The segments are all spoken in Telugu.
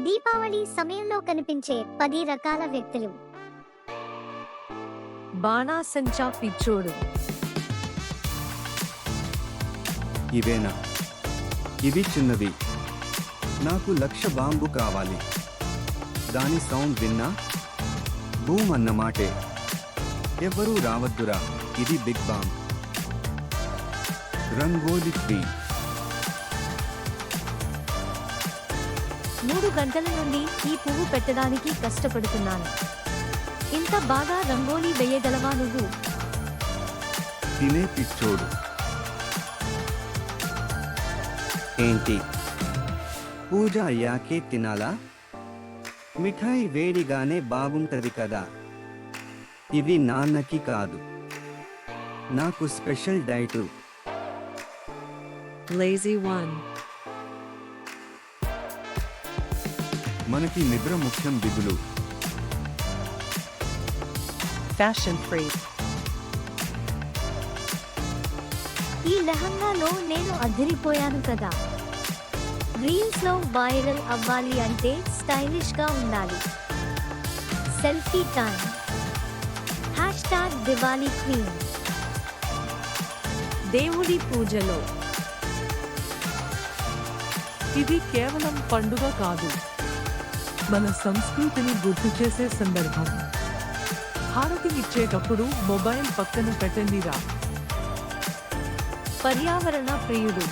దీపావళి సమయంలో కనిపించే పది రకాల వ్యక్తులు. బాణాసంచా పిచ్చోడు. ఇవేనా? ఇవి చిన్నవి. నాకు లక్ష బాంబు కావాలి. దాని సౌండ్ విన్నా? బూమ్ అన్నమాటే ఎవ్వరూ రావద్దురా. ఇది బిగ్ బాంబ్. రంగోలి ట్రీ మూడు గంటల నుండి ఈ పువ్వు పెట్టడానికి కష్టపడుతున్నాను. ఇంత బాగా రంగోలీ వేయగలవా నువ్వు? తినే పిచ్చోడు. ఏంటి? పూజ అయ్యాకే తినాలా? మిఠాయి వేడిగానే బాగుంటది కదా. ఇది నాన్నకి కాదు. నాకు స్పెషల్ డైటు. Lazy 1. మనకి నిద్ర ముఖ్యం దిగులు. Fashion Freak. ఈ లెహంగాలో నేను అదిరిపోయాను కదా. రీల్స్లో వైరల్ అవ్వాలి అంటే స్టైలిష్గా ఉండాలి. Selfie time hash tag Diwali queen దేవుడి పూజలో. ఇది కేవలం పండుగ కాదు. మన సంస్కృతిని గుర్తు చేసే సందర్భం. హారతి ఇచ్చేటప్పుడు మొబైల్ పక్కన పెట్టండిరా పర్యావరణ ప్రియుడు.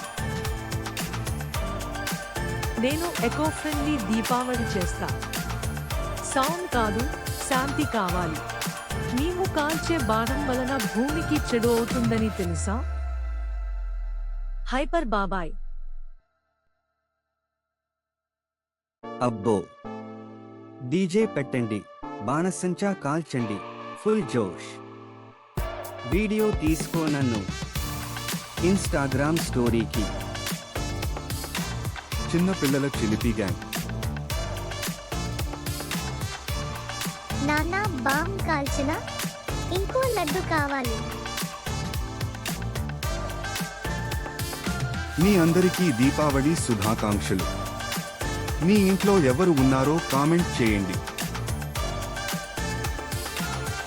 నేను ఎకో ఫ్రెండ్లీ దీపావళి చేస్తా. సౌండ్ కాదు శాంతి కావాలి. నీవు కాల్చే బాణం వలన భూమికి చెడు అవుతుందని తెలుసా? హైపర్ బాబాయ్. అబ్బో డీజే పెట్టండి బాణసంచా కాల్చండి ఫుల్ జోష్. వీడియో తీసుకో నన్ను. ఇన్స్టాగ్రామ్ స్టోరీకి. చిన్న పిల్లల చిలిపి గ్యాంగ్. నాన్న బాంబ్ కాల్చిన ఇంకో లడ్డు కావాలి. మీ అందరికీ దీపావళి శుభాకాంక్షలు. మీ ఇంట్లో ఎవరు ఉన్నారో కామెంట్ చేయండి.